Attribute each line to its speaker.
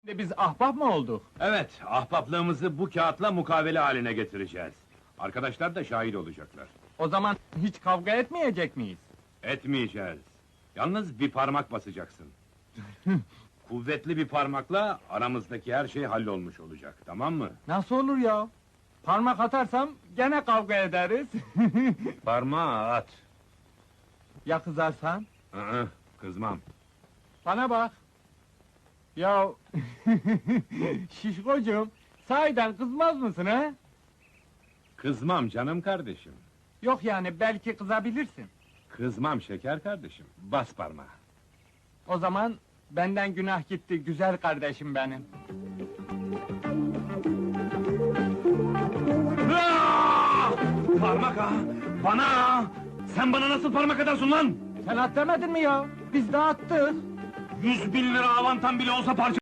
Speaker 1: Şimdi biz ahbap mı olduk?
Speaker 2: Evet, ahbaplığımızı bu kağıtla mukavele haline getireceğiz. Arkadaşlar da şahit olacaklar.
Speaker 1: O zaman hiç kavga etmeyecek miyiz?
Speaker 2: Etmeyeceğiz. Yalnız bir parmak basacaksın. Kuvvetli bir parmakla aramızdaki her şey hallolmuş olacak, tamam mı?
Speaker 1: Nasıl olur ya? Parmak atarsam gene kavga ederiz.
Speaker 2: Parmağı at.
Speaker 1: ya kızarsan?
Speaker 2: Hı kızmam.
Speaker 1: Bana bak. Ya şişkocuğum, sahiden kızmaz mısın ha?
Speaker 2: Kızmam canım kardeşim.
Speaker 1: Yok yani belki kızabilirsin.
Speaker 2: Kızmam şeker kardeşim. Bas parmağı.
Speaker 1: O zaman benden günah gitti güzel kardeşim benim.
Speaker 2: Aa! Parmak ha! Bana ha! Sen bana nasıl parmak atarsın lan?
Speaker 1: Sen at demedin mi ya? Biz de attık.
Speaker 2: Yüz bin lira avantam bile olsa parça